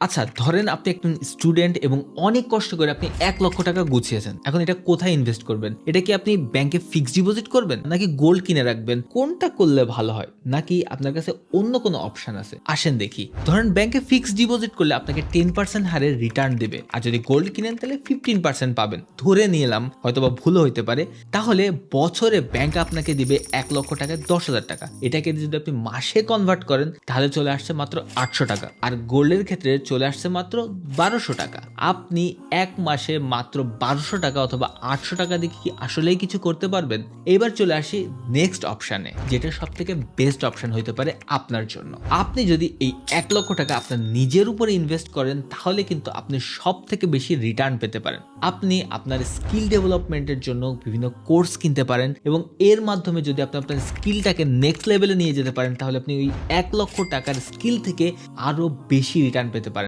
আচ্ছা ধরেন আপনি একজন স্টুডেন্ট এবং অনেক কষ্ট করে আপনি এক লক্ষ টাকা গুছিয়েছেন। এখন এটা কোথায় ইনভেস্ট করবেন? এটা কি আপনি ব্যাংকে ফিক্সড ডিপোজিট করবেন? নাকি গোল্ড কিনে রাখবেন? কোনটা করলে ভালো হয়? নাকি আপনার কাছে অন্য কোনো অপশন আছে? আসেন দেখি। ধরেন ব্যাংকে ফিক্সড ডিপোজিট করলে আপনাকে টেন পার্সেন্ট হারে রিটার্ন দেবে। আর যদি গোল্ড কিনেন, তাহলে ফিফটিন পার্সেন্ট পাবেন। ধরে নিলাম হয়তো বা ভুলও হইতে পারে। তাহলে বছরে ব্যাংক আপনাকে দিবে এক লক্ষ টাকায় দশ হাজার টাকা। এটাকে যদি আপনি মাসে কনভার্ট করেন, তাহলে চলে আসছে মাত্র আটশো টাকা। আর গোল্ডের ক্ষেত্রে চলে আসছে মাত্র বারোশো টাকা। আপনি এক মাসে মাত্র বারোশো টাকা অথবা আটশো টাকা দিয়ে কি আসলেই কিছু করতে পারবেন? এবার চলে আসি নেক্সট অপশানে যেটা সব থেকে বেস্ট অপশান হতে পারে আপনার জন্য। আপনি যদি এই এক লক্ষ টাকা আপনার নিজের উপরে ইনভেস্ট করেন, তাহলে কিন্তু আপনি সব থেকে বেশি রিটার্ন পেতে পারেন। আপনি আপনার স্কিল ডেভেলপমেন্টের জন্য বিভিন্ন কোর্স কিনতে পারেন এবং এর মাধ্যমে যদি আপনি আপনার স্কিলটাকে নেক্সট লেভেলে নিয়ে যেতে পারেন, তাহলে আপনি ওই এক লক্ষ টাকার স্কিল থেকে আরও বেশি রিটার্ন পেতে পারেন।